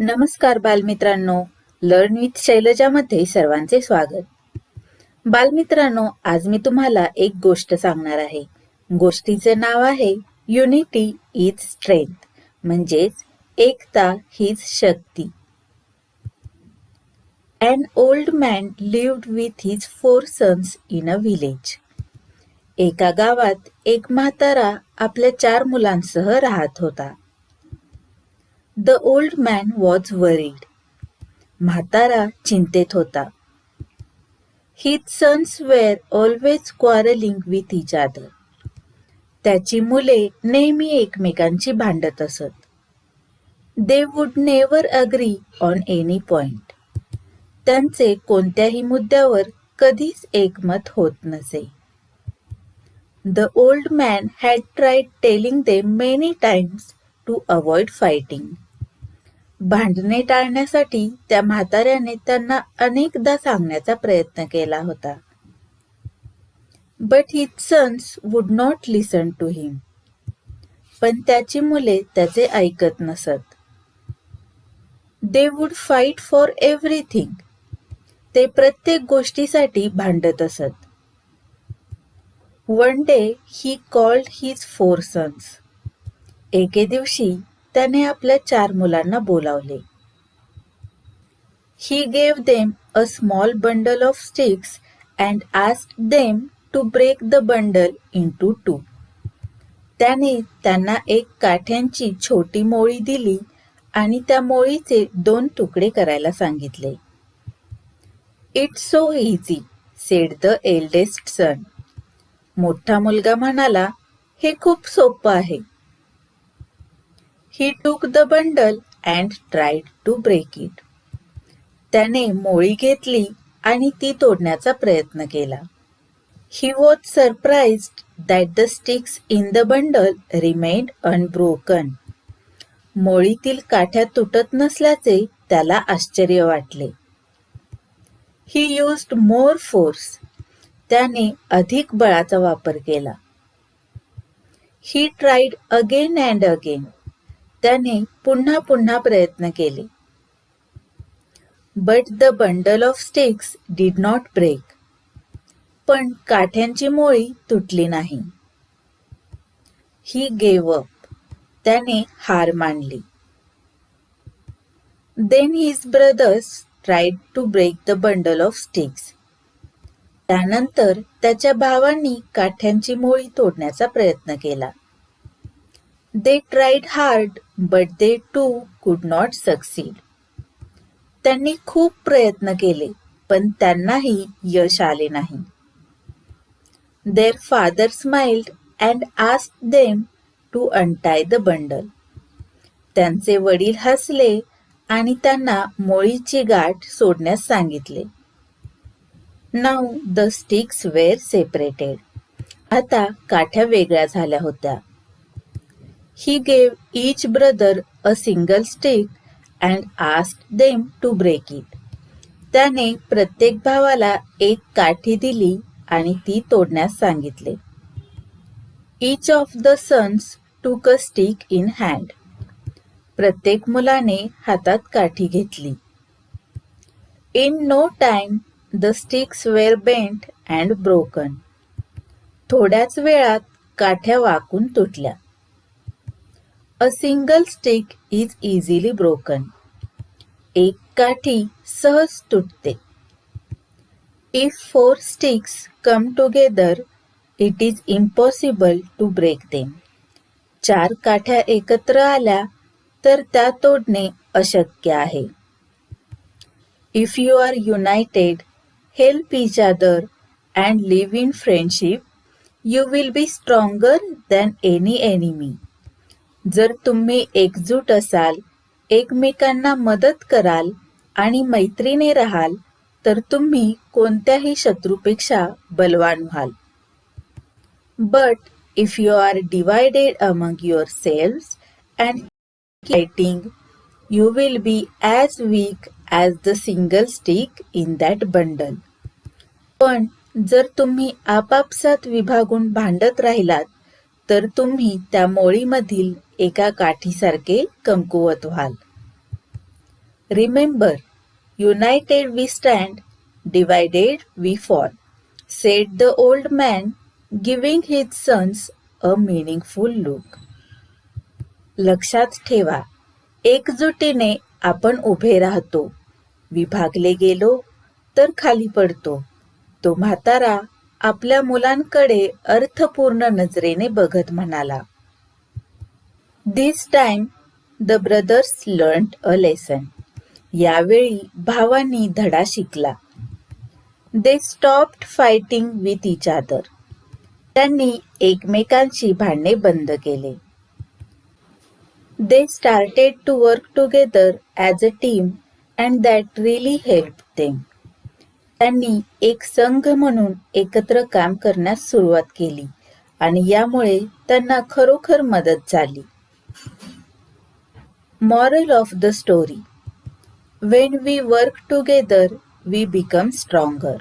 नमस्कार बालमित्रांनो learn with शैलजामध्ये सर्वांचे स्वागत. बालमित्रांनो आज मी तुम्हाला एक गोष्ट सांगणार आहे. गोष्टीचे नाव आहे युनिटी इज स्ट्रेंथ म्हणजेच एकता हीच शक्ती. An old man lived with his four sons in a village एका गावात एक म्हातारा आपल्या चार मुलांसह राहत होता. The old man was worried म्हातारा चिंतेत होता. His sons were always quarrelling with each other त्याची मुले नेहमी एकमेकांची भांडत असत. They would never agree on any point त्यांचे कोणत्याही मुद्द्यावर कधीच एकमत होत नसे. The old man had tried telling they many times to avoid fighting भांडणे टाळण्यासाठी त्या म्हाताऱ्याने त्यांना अनेकदा सांगण्याचा प्रयत्न केला होता. But his sons would not listen to him पण त्याची मुले त्याचे ऐकत नसत. They would fight for everything ते प्रत्येक गोष्टीसाठी भांडत असत. One day he called his four sons एके दिवशी त्याने आपल्या चार मुलांना बोलावले. He gave them a small bundle of sticks and ask them to break the bundle into two त्याने त्यांना एक काठ्यांची छोटी मोळी दिली आणि त्या मोळीचे दोन तुकडे करायला सांगितले. It's so easy said the eldest son मोठा मुलगा म्हणाला हे खूप सोपं आहे. He took the bundle and tried to break it त्याने मोळी घेतली आणि ती तोडण्याचा प्रयत्न केला. He was surprise that the sticks in the bundle remained unbroken मोळीतील काठ्या तुटत नसल्याचे त्याला आश्चर्य वाटले. ही युज्ड मोर फोर्स त्याने अधिक बळाचा वापर केला. He tried again and again त्याने पुन्हा पुन्हा प्रयत्न केले. But the bundle of sticks did not break पण काठ्यांची मोळी तुटली नाही. ही गेव अप त्याने हार मांडली then his brothers tried to break the bundle of sticks त्यानंतर त्याच्या भावांनी काठ्यांची मोळी तोडण्याचा प्रयत्न केला. They tried hard but they too could not succeed त्यांनी खूप प्रयत्न केले पण त्यांनाही यश आले नाही. Their father smiled and ask them to untie the bundle त्यांचे वडील हसले आणि त्यांना मोळीची गाठ सोडण्यास सांगितले. Now the sticks were separated आता काठ्या वेगळ्या झाल्या होत्या. He gave each brother a single stick and asked them to break it. त्याने प्रत्येक भावाला एक काठी दिली आणि ती तोडण्यास सांगितले. इच ऑफ द सन्स टूक अ स्टिक इन हँड प्रत्येक मुलाने हातात काठी घेतली. In no time the sticks were bent and broken थोड्याच वेळात काठ्या वाकून तुटल्या. A single stick is easily broken एक काठी सहज तुटते. If four sticks come together it is impossible to break them चार काठ्या एकत्र आल्या तर त्या तोडणे अशक्य आहे. If you are united help each other and live in friendship you will be stronger than any enemy जर तुम्ही एकजूट असाल एकमेकांना मदत कराल आणि मैत्रीने राहाल तर तुम्ही कोणत्याही शत्रूपेक्षा बलवान व्हाल. But if you are divided among yourselves and fighting you will be as weak as the single stick in that bundle पण जर तुम्ही आपापसात विभागून भांडत राहिलात तर तुम्ही त्या मोळीमधील एका काठीसारखे कमकुवत व्हाल. Remember united we stand divided we fall said the old man giving his sons a meaningful look लक्षात ठेवा एकजुटीने आपण उभे राहतो. विभागले गेलो तर खाली पडतो. तो म्हातारा आपल्या मुलांकडे अर्थपूर्ण नजरेने बघत म्हणाला this time the brothers learn a lesson यावेळी भावांनी धडा शिकला. They stopped fighting with each other त्यांनी एकमेकांशी भांडणे बंद केले. They started to work together as a team and that really help them त्यांनी एक संघ म्हणून एकत्र काम करण्यास सुरुवात केली आणि यामुळे त्यांना खरोखर मदत झाली. Moral of the story when we work together we become stronger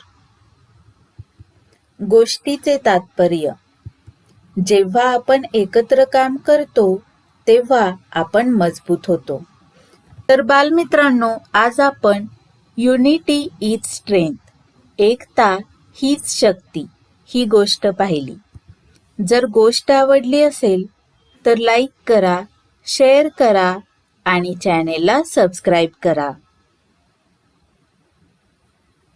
गोष्टीचे तात्पर्य. जेव्हा आपण एकत्र काम करतो तेव्हा आपण मजबूत होतो. तर बालमित्रांनो आज आपण युनिटी इज स्ट्रेंथ एकता हीच शक्ती ही गोष्ट पाहिली. जर गोष्ट आवडली असेल तर लाईक करा शेअर करा आणि चॅनेलला सबस्क्राईब करा.